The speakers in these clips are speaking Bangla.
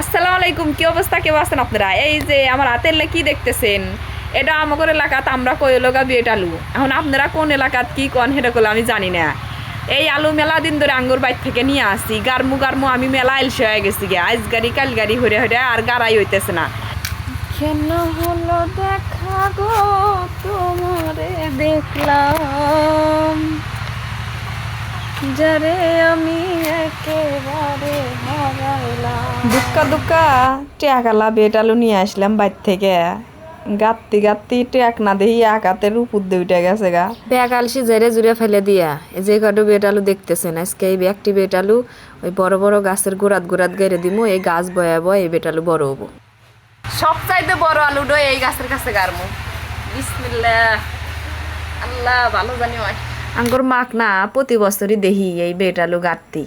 আসসালামু আলাইকুম, কি অবস্থা? কেউ আছেন আপনারা? এই যে আমার হাতের কি দেখতেছেন? এটা আমাদের এলাকাত আমরা কই লগা বিয়েট আলু। এখন আপনারা কোন এলাকাত কি কোন সেটা করলে আমি জানি না। এই আলু মেলা দিন ধরে আঙ্গুর বাইর থেকে নিয়ে আসি। গারমু গারমু আমি মেলা এলসে হয়ে গেছি গে আজ গাড়ি, কাল গাড়ি হরে হরে আর গাড়াই হইতেছে না। কেন হলো দেখা গো? তোমারে দেখলাম। যারে আমি একেবারে দুক্কা দুক্কা টেকালা বেটালু নিয়ে আসলাম বাইর থেকে। গাত্তি গাত্তি টেক না দেহি আকাতের উপর দিয়ে উঠে গেছে গা। ব্যাগ আলসি জেরে জুড়ে ফেলে দিয়া এই যে কটো বেটালু দেখতেছেন? আজকে এই ব্যাগটি বেটালু ওই বড় বড় গাছের গোড়াত গোড়াত গেড়ে দিমু এই গাছ বয়া বয় এই বেটালু বড় হব। সব চাইতে বড় আলুটো এই গাছের কাছে গারমু বিসমিল্লাহ। আল্লাহ ভালো জানি হয় আঙ্গুর মাক না প্রতি বছরই দেহি এই বেটালু গাঁততি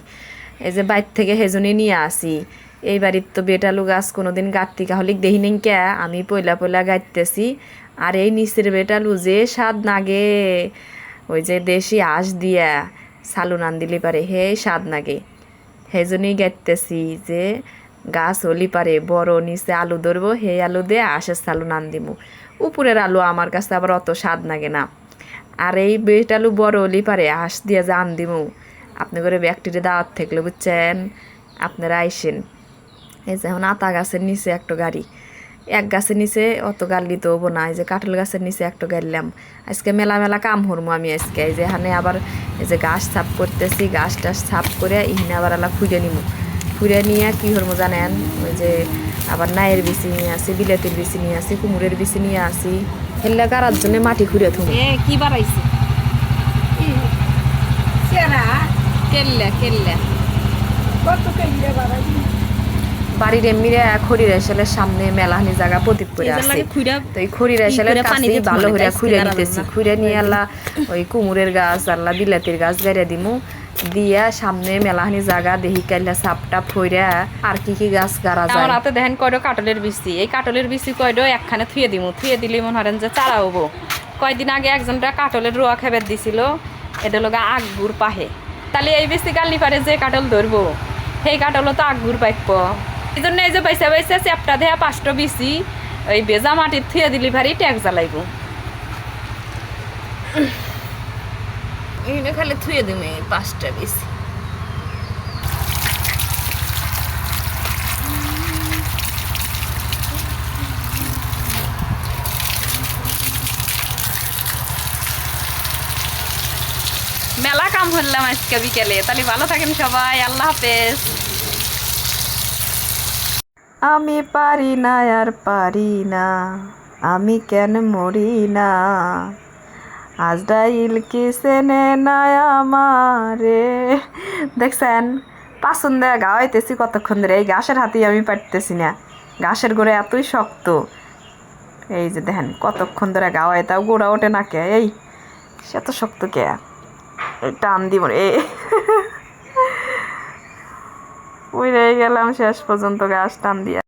এই যে বাইর থেকে হেজনি নিয়ে আসি। এই বাড়ির তো বেটালু গাছ কোনোদিন গাঁততি কাহলিক দেহি কে? আমি পয়লা পয়লা গাইতেছি আর এই নিচের বেটালু যে স্বাদ নাগে। ওই যে দেশি আঁশ দিয়া সালু নান দিলে পারে, হে স্বাদ নাগে। হেজনি গাইতেছি যে গাছ হলি পারে, বড় নিচে আলু ধরবো হে আলু দিয়ে আশের সালু নান দিমু। উপরের আলু আমার কাছে আবার অত স্বাদ নাগে না। আর এই বেটালু বড় হলি পারে, হাঁস দিয়ে জান দিমু। আপনি করে ব্যাকটেরিয়া দাওয়াত থাকলে, বুঝছেন? আপনারা আইসেন। এই যে এখন আতা গাছের নিচে একটা গাড়ি। এক গাছের নিচে অত গাড়লি তো হব না এই যে কাঁঠাল গাছের নিচে একটা গাড়লাম। আজকে মেলা মেলা কাম হরমু আমি আজকে এই যে এখানে আবার এই যে গাছ সাফ করতেছি গাছ টাছ সাফ করে ইহিনে আবার আলা খুঁজে নিমু। খুঁড়ে নিয়ে কী হরমু জানেন? ওই যে আবার নায়ের বিচি নিয়ে আসি বিলেতির বিচি নিয়ে আসি কুমুরের বিচি নিয়ে আসি। হেললে গাড়ার জন্য মাটি খুঁড়ে থুমু। এ কি বাড়াইছে কেল্লা কেল্লা। বাড়ির এমনিরে খড়ির এসেলের সামনে মেলাহানি জায়গা প্রতীক করে আছে। তো এই খড়ির এসেলের কাছে ভালো করে খুঁড়ে নিতেছি খুঁড়ে নিয়ে আল্লাহ ওই কুমুরের গাছ আল্লাহ বিলাতির গাছ গাড়িয়ে দিমু। দিয়া সামনে মেলাহানি জায়গা দেহি কাইলা সাপটা ফইরা আর কি কি গাছ গাড়া আমার যায়। হাতে দেখেন কয়ডো কাটলের বিচি। এই কাটলের বিচি কয়ডো একখানে থুয়ে দিমু। থুয়ে দিলে মনে হরেন যে চারা হব। কয়দিন আগে একজনটা কাটলের রোয়া খেবে দিছিল। এটা লগা আগগুর পাহে। তাহলে এই বেশি গালি পারে যে কাটল ধরবো সেই কাটলও তো আগগুর পাইপ এই জন্য এই যে পয়সা পয়সা চ্যাপটা দেয়া পাঁচটা বিচি ওই বেজা মাটির থুয়ে দিলি ভারি ট্যাগ জ্বালাইব। এইখানে খালি থুয়ে দিম পাঁচটা বিচি মেলা কাম করলাম আজকে বিকেলে। তাহলে ভালো থাকেন সবাই আল্লাহ হাফেজ। আমি পারি না, আর পারি না। আমি কেন মরি না? আজরাইল কি সেনে না আমারে? দেখছেন, পাসন দেয়া গাওয়াইতেছি কতক্ষণ ধরে। এই ঘাসের হাতেই আমি পারতেছি না। ঘাসের গোড়ে এতই শক্ত। এই যে দেখেন, কতক্ষণ ধরে গাওয়াই তাও গোড়া ওঠে না কে? এই, সে এত শক্ত কে? টান দিব রে ওই গেলাম শেষ পর্যন্ত গাছ টান দিয়া।